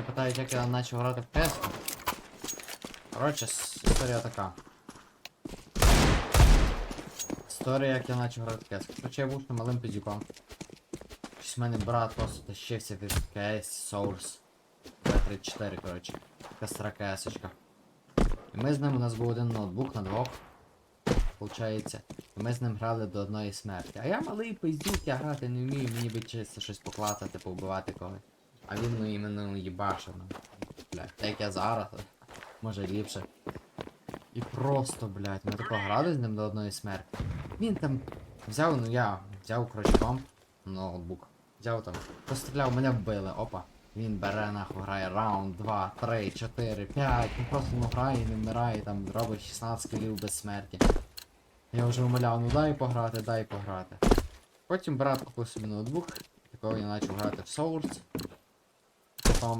чаті питають, як я почав грати в PS. Коротше, історія така. Історія, як я почав грати в PS. Коротше, я був малим підюком. Щось в мене брат просто тащився від CS Source. P34, коротше. Така стара CS-очка. І ми з ним, у нас був один ноутбук на двох. Получається. І ми з ним грали до одної смерті. А я малий пиздюк, я грати не вмію, мені би чисто щось поклацати, повбивати когось. А він ну іменно їбашив. Ну. Блядь, так я зараз, може ліпше. І просто, блядь, ми тако грали з ним до одної смерті. Він там взяв, ну я взяв коротше комп, ноутбук. Взяв там, постріляв, мене вбили, опа. Він бере нахуй, грає раунд, 2, 3, 4, 5, він просто ну грає, не вмирає, там робить 16 кілів без смерті. Я вже умоляв, ну дай пограти, дай пограти. Потім брат купив собі ноутбук, такого я почав грати в Source.